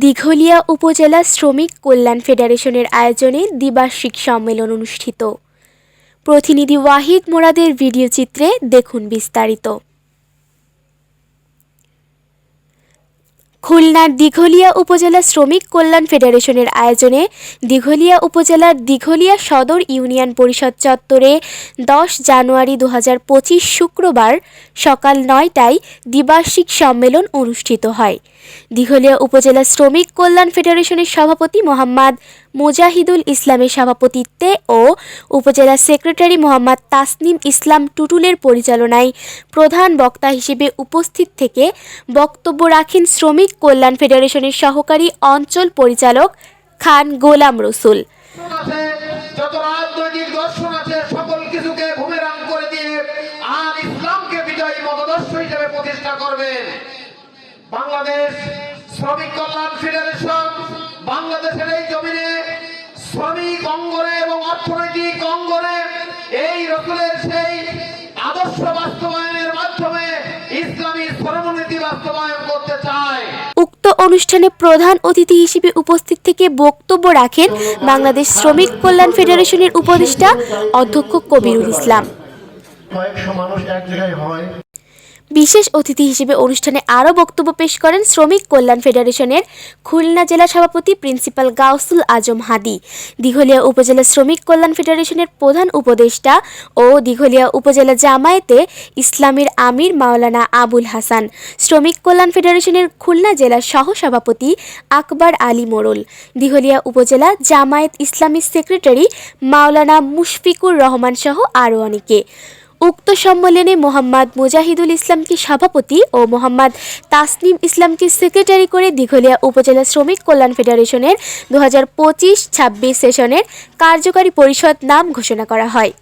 দিঘলিয়া উপজেলা শ্রমিক কল্যাণ ফেডারেশনের আয়োজনে দ্বিবার্ষিক সম্মেলন অনুষ্ঠিত। প্রতিনিধি ওয়াহিদ মোরাদের ভিডিও চিত্রে দেখুন বিস্তারিত। খুলনার দিঘলিয়া উপজেলা শ্রমিক কল্যাণ ফেডারেশনের আয়োজনে দিঘলিয়া উপজেলার দিঘলিয়া সদর ইউনিয়ন পরিষদ চত্বরে দশ জানুয়ারি দু হাজার পঁচিশ শুক্রবার সকাল নয়টায় দ্বিবার্ষিক সম্মেলন অনুষ্ঠিত হয়। দিঘলিয়া উপজেলা শ্রমিক কল্যাণ ফেডারেশনের সভাপতি মোহাম্মদ মুজাহিদুল ইসলামের সভাপতিত্বে ও উপজেলা সেক্রেটারি মোহাম্মদ তাসনিম ইসলাম টুটুলের পরিচালনায় প্রধান বক্তা হিসেবে উপস্থিত থেকে বক্তব্য রাখেন শ্রমিক কল্যাণ ফেডারেশনের সহকারী অঞ্চল পরিচালক খান গোলাম রসুল। বাংলাদেশ শ্রমিক কল্যাণ ফেডারেশন বাংলাদেশের এই জমিনে শ্রমিক অঙ্গনে এবং অর্থনৈতিক অঙ্গনে এই রসুলের সেই আদর্শ বাস্তবায়নের মাধ্যমে ইসলামী শ্রমনীতি বাস্তবায়ন করতে চায়। উক্ত অনুষ্ঠানে প্রধান অতিথি হিসেবে উপস্থিত থেকে বক্তব্য রাখেন বাংলাদেশ শ্রমিক কল্যাণ ফেডারেশনের উপদেষ্টা অধ্যক্ষ কবিরুল ইসলাম। কয়েকশো মানুষ এক জায়গায় হয়। বিশেষ অতিথি হিসেবে অনুষ্ঠানে আরও বক্তব্য পেশ করেন শ্রমিক কল্যাণ ফেডারেশনের খুলনা জেলা সভাপতি প্রিন্সিপাল গাউসুল আজম হাদি। দিঘলিয়া উপজেলা শ্রমিক কল্যাণ ফেডারেশনের প্রধান উপদেষ্টা ও দিঘলিয়া উপজেলা জামায়াতে ইসলামের আমির মাওলানা আবুল হাসান, শ্রমিক কল্যাণ ফেডারেশনের খুলনা জেলার সহ সভাপতি আকবর আলী মোড়ল, দিঘলিয়া উপজেলা জামায়াত ইসলামী সেক্রেটারি মাওলানা মুশফিকুর রহমান সহ আরও অনেকে। উক্ত সম্মেলনে মোহাম্মদ মুজাহিদুল ইসলামকে সভাপতি ও মোহাম্মদ তাসনিম ইসলামকে সেক্রেটারি করে দিঘলিয়া উপজেলা শ্রমিক কল্যাণ ফেডারেশনের দু হাজার পঁচিশ ছাব্বিশ সেশনের কার্যকারী পরিষদ নাম ঘোষণা করা হয়।